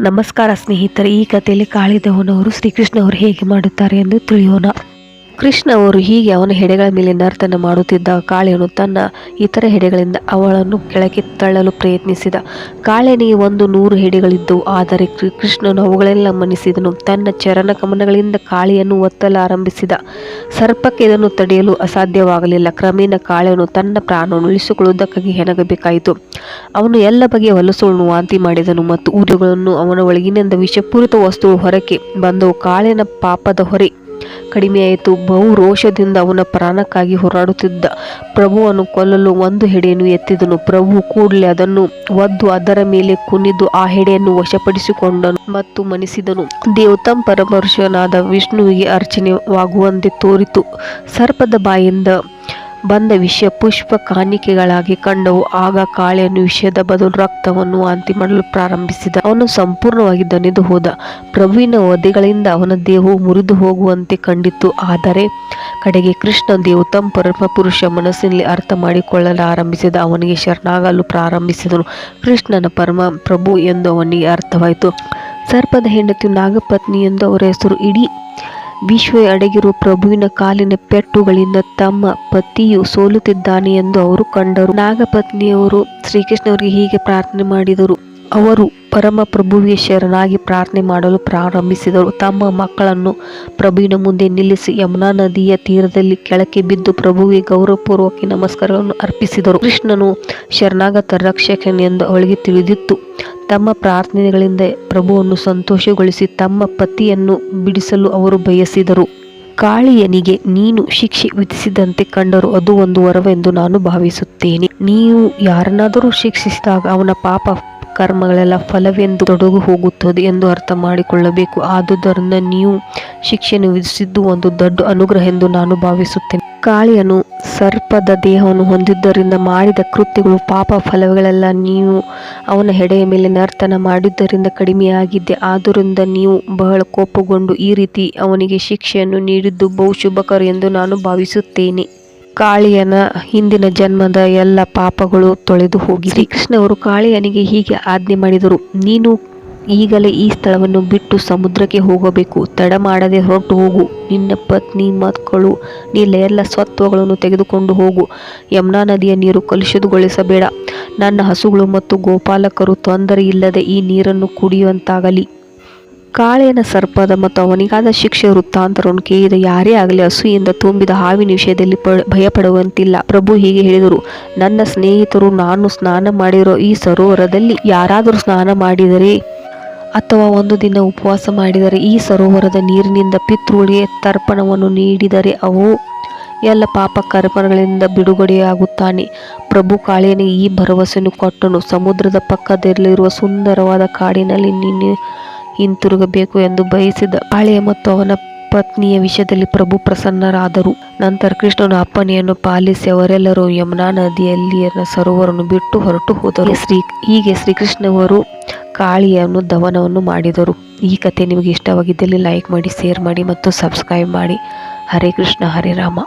ನಮಸ್ಕಾರ ಸ್ನೇಹಿತರೆ ಈ ಕಥೆಯಲ್ಲಿ ಕಾಳಿದವನವರು ಶ್ರೀಕೃಷ್ಣ ಅವರು ಹೇಗೆ ಮಾಡುತ್ತಾರೆ ಎಂದು ತಿಳಿಯೋಣ. ಕೃಷ್ಣ ಅವರು ಹೀಗೆ ಅವನ ಹೆಡೆಗಳ ಮೇಲೆ ನರ್ತನ ಮಾಡುತ್ತಿದ್ದ ಕಾಳೆಯನು ತನ್ನ ಇತರ ಹೆಡೆಗಳಿಂದ ಅವಳನ್ನು ಕೆಳಕ್ಕೆ ತಳ್ಳಲು ಪ್ರಯತ್ನಿಸಿದ. ಕಾಳೆನಿಗೆ ಒಂದು ನೂರು ಹೆಡೆಗಳಿದ್ದವು ಆದರೆ ಕೃಷ್ಣನು ಅವುಗಳೆಲ್ಲ ಮನಿಸಿದನು ತನ್ನ ಚರಣ ಕಮನಗಳಿಂದ ಕಾಳೆಯನ್ನು ಒತ್ತಲಾರಂಭಿಸಿದ. ಸರ್ಪಕ್ಕೆ ಇದನ್ನು ತಡೆಯಲು ಅಸಾಧ್ಯವಾಗಲಿಲ್ಲ. ಕ್ರಮೇಣ ಕಾಳೆಯನು ತನ್ನ ಪ್ರಾಣವನ್ನು ಉಳಿಸಿಕೊಳ್ಳುವುದಕ್ಕಾಗಿ ಹೆಣಗಬೇಕಾಯಿತು. ಅವನು ಎಲ್ಲ ಬಗೆಯ ಹೊಲಸುಗಳನ್ನು ವಾಂತಿ ಮಾಡಿದನು ಮತ್ತು ಊರುಗಳನ್ನು ಅವನ ಒಳಗಿನಿಂದ ವಿಷಪೂರಿತ ವಸ್ತುಗಳು ಹೊರಕ್ಕೆ ಬಂದವು. ಕಾಳಿನ ಪಾಪದ ಹೊರೆ ಕಡಿಮೆಯಾಯಿತು ಬಹು ರೋಷದಿಂದ ಅವನ ಪ್ರಾಣಕ್ಕಾಗಿ ಹೋರಾಡುತ್ತಿದ್ದ. ಪ್ರಭುವನ್ನು ಕೊಲ್ಲಲು ಒಂದು ಹೆಡೆಯನ್ನು ಎತ್ತಿದನು. ಪ್ರಭು ಕೂಡಲೇ ಅದನ್ನು ಒದ್ದು ಅದರ ಮೇಲೆ ಕುಣಿದು ಆ ಹೆಡೆಯನ್ನು ವಶಪಡಿಸಿಕೊಂಡನು ಮತ್ತು ಮನಿಸಿದನು. ದೇವತಂ ಪರಮರ್ಷನಾದ ವಿಷ್ಣುವಿಗೆ ಅರ್ಚನೆವಾಗುವಂತೆ ತೋರಿತು. ಸರ್ಪದ ಬಾಯಿಂದ ಬಂದ ವಿಷ ಪುಷ್ಪ ಕಾಣಿಕೆಗಳಾಗಿ ಕಂಡವು. ಆಗ ಕಾಳೆಯನ್ನು ವಿಷಯದ ಬದಲು ರಕ್ತವನ್ನು ವಾಂತಿ ಮಾಡಲು ಪ್ರಾರಂಭಿಸಿದ. ಅವನು ಸಂಪೂರ್ಣವಾಗಿ ದನಿದು ಹೋದ. ಪ್ರಭುವಿನ ವಧೆಗಳಿಂದ ಅವನ ದೇಹವು ಮುರಿದು ಹೋಗುವಂತೆ ಕಂಡಿತು. ಆದರೆ ಕಡೆಗೆ ಕೃಷ್ಣ ದೇವತಂ ಪರಮ ಪುರುಷ ಮನಸ್ಸಿನಲ್ಲಿ ಅರ್ಥ ಮಾಡಿಕೊಳ್ಳಲು ಆರಂಭಿಸಿದ. ಅವನಿಗೆ ಶರಣಾಗಲು ಪ್ರಾರಂಭಿಸಿದನು. ಕೃಷ್ಣನ ಪರಮ ಪ್ರಭು ಎಂದು ಅವನಿಗೆ ಅರ್ಥವಾಯಿತು. ಸರ್ಪದ ಹೆಂಡತಿ ನಾಗಪತ್ನಿ ಎಂದು ಅವರ ಹೆಸರು ಇಡೀ ವಿಶ್ವ ಅಡಗಿರುವ ಪ್ರಭುವಿನ ಕಾಲಿನ ಪೆಟ್ಟುಗಳಿಂದ ತಮ್ಮ ಪತಿಯು ಸೋಲುತ್ತಿದ್ದಾನೆ ಎಂದು ಅವರು ಕಂಡರು. ನಾಗಪತ್ನಿಯವರು ಶ್ರೀಕೃಷ್ಣವರಿಗೆ ಹೀಗೆ ಪ್ರಾರ್ಥನೆ ಮಾಡಿದರು. ಅವರು ಪರಮ ಪ್ರಭುವಿಗೆ ಶರಣಾಗಿ ಪ್ರಾರ್ಥನೆ ಮಾಡಲು ಪ್ರಾರಂಭಿಸಿದರು. ತಮ್ಮ ಮಕ್ಕಳನ್ನು ಪ್ರಭುವಿನ ಮುಂದೆ ನಿಲ್ಲಿಸಿ ಯಮುನಾ ನದಿಯ ತೀರದಲ್ಲಿ ಕೆಳಕ್ಕೆ ಬಿದ್ದು ಪ್ರಭುವಿಗೆ ಗೌರವಪೂರ್ವಕ ನಮಸ್ಕಾರಗಳನ್ನು ಅರ್ಪಿಸಿದರು. ಕೃಷ್ಣನು ಶರಣಾಗತ ರಕ್ಷಕನೆಂದು ಅವಳಿಗೆ ತಿಳಿದಿತ್ತು. ತಮ್ಮ ಪ್ರಾರ್ಥನೆಗಳಿಂದ ಪ್ರಭುವನ್ನು ಸಂತೋಷಗೊಳಿಸಿ ತಮ್ಮ ಪತಿಯನ್ನು ಬಿಡಿಸಲು ಅವರು ಬಯಸಿದರು. ಕಾಳಿಯನಿಗೆ, ನೀನು ಶಿಕ್ಷೆ ವಿಧಿಸಿದಂತೆ ಕಂಡರು ಅದು ಒಂದು ವರವೆಂದು ನಾನು ಭಾವಿಸುತ್ತೇನೆ. ನೀವು ಯಾರನ್ನಾದರೂ ಶಿಕ್ಷಿಸಿದಾಗ ಅವನ ಪಾಪ ಕರ್ಮಗಳೆಲ್ಲ ಫಲವೆಂದು ತೊಡಗು ಹೋಗುತ್ತದೆ ಎಂದು ಅರ್ಥ ಮಾಡಿಕೊಳ್ಳಬೇಕು ಆದುದರಿಂದ ನೀವು ಶಿಕ್ಷೆಯನ್ನು ವಿಧಿಸಿದ್ದು ಒಂದು ದೊಡ್ಡ ಅನುಗ್ರಹ ಎಂದು ನಾನು ಭಾವಿಸುತ್ತೇನೆ. ಕಾಳಿಯನು ಸರ್ಪದ ದೇಹವನ್ನು ಹೊಂದಿದ್ದರಿಂದ ಮಾಡಿದ ಕೃತ್ಯಗಳು, ಪಾಪ ಫಲಗಳೆಲ್ಲ ನೀವು ಅವನ ಹೆಡೆಯ ಮೇಲೆ ನರ್ತನ ಮಾಡಿದ್ದರಿಂದ ಕಡಿಮೆಯಾಗಿದ್ದೆ. ಆದ್ದರಿಂದ ನೀವು ಬಹಳ ಕೋಪಗೊಂಡು ಈ ರೀತಿ ಅವನಿಗೆ ಶಿಕ್ಷೆಯನ್ನು ನೀಡಿದ್ದು ಬಹು ಶುಭಕರ ಎಂದು ನಾನು ಭಾವಿಸುತ್ತೇನೆ. ಕಾಳಿಯನ ಹಿಂದಿನ ಜನ್ಮದ ಎಲ್ಲ ಪಾಪಗಳು ತೊಳೆದು ಹೋಗಿ ಶ್ರೀಕೃಷ್ಣವರು ಕಾಳಿಯನಿಗೆ ಹೀಗೆ ಆಜ್ಞೆ ಮಾಡಿದರು, ನೀನು ಈಗಲೇ ಈ ಸ್ಥಳವನ್ನು ಬಿಟ್ಟು ಸಮುದ್ರಕ್ಕೆ ಹೋಗಬೇಕು. ತಡ ಮಾಡದೆ ಹೊರಟು ಹೋಗು. ನಿನ್ನ ಪತ್ನಿ, ಮಕ್ಕಳು ನಿನ್ನ ಎಲ್ಲ ಸ್ವತ್ವಗಳನ್ನು ತೆಗೆದುಕೊಂಡು ಹೋಗು. ಯಮುನಾ ನದಿಯ ನೀರು ಕಲುಷಿತಗೊಳಿಸಬೇಡ. ನನ್ನ ಹಸುಗಳು ಮತ್ತು ಗೋಪಾಲಕರು ತೊಂದರೆ ಇಲ್ಲದೆ ಈ ನೀರನ್ನು ಕುಡಿಯುವಂತಾಗಲಿ. ಕಾಳೆಯನ ಸರ್ಪದ ಮತ್ತು ಅವನಿಗಾದ ಶಿಕ್ಷೆ ವೃತ್ತಾಂತರವನ್ನು ಕೇಳಿದ ಯಾರೇ ಆಗಲಿ ಹಸುಯಿಂದ ತುಂಬಿದ ಹಾವಿನ ವಿಷಯದಲ್ಲಿ ಭಯಪಡುವಂತಿಲ್ಲ. ಪ್ರಭು ಹೀಗೆ ಹೇಳಿದರು, ನನ್ನ ಸ್ನೇಹಿತರು, ನಾನು ಸ್ನಾನ ಮಾಡಿರೋ ಈ ಸರೋವರದಲ್ಲಿ ಯಾರಾದರೂ ಸ್ನಾನ ಮಾಡಿದರೆ ಅಥವಾ ಒಂದು ದಿನ ಉಪವಾಸ ಮಾಡಿದರೆ ಈ ಸರೋವರದ ನೀರಿನಿಂದ ಪಿತೃಳಿಗೆ ತರ್ಪಣವನ್ನು ನೀಡಿದರೆ ಅವು ಎಲ್ಲ ಪಾಪ ಕರ್ಮಗಳಿಂದ ಬಿಡುಗಡೆಯಾಗುತ್ತಾನೆ. ಪ್ರಭು ಕಾಳಿಯನಿಗೆ ಈ ಭರವಸೆಯನ್ನು ಕೊಟ್ಟನು. ಸಮುದ್ರದ ಪಕ್ಕದಲ್ಲಿರುವ ಸುಂದರವಾದ ಕಾಡಿನಲ್ಲಿ ನೀನು ಹಿಂತಿರುಗಬೇಕು ಎಂದು ಬಯಸಿದ ಕಾಳಿಯ ಮತ್ತು ಅವನ ಪತ್ನಿಯ ವಿಷಯದಲ್ಲಿ ಪ್ರಭು ಪ್ರಸನ್ನರಾದರು. ನಂತರ ಕೃಷ್ಣನ ಅಪ್ಪನೆಯನ್ನು ಪಾಲಿಸಿ ಅವರೆಲ್ಲರೂ ಯಮುನಾ ನದಿಯಲ್ಲಿ ಸರೋವರವನ್ನು ಬಿಟ್ಟು ಹೊರಟು ಹೋದರು. ಶ್ರೀ, ಹೀಗೆ ಶ್ರೀಕೃಷ್ಣವರು ಕಾಳಿಯನ್ನು ದವನವನ್ನು ಮಾಡಿದರು. ಈ ಕತೆ ನಿಮಗೆ ಇಷ್ಟವಾಗಿದ್ದಲ್ಲಿ ಲೈಕ್ ಮಾಡಿ, ಶೇರ್ ಮಾಡಿ ಮತ್ತು ಸಬ್ಸ್ಕ್ರೈಬ್ ಮಾಡಿ. ಹರೇ ಕೃಷ್ಣ, ಹರೇ ರಾಮ.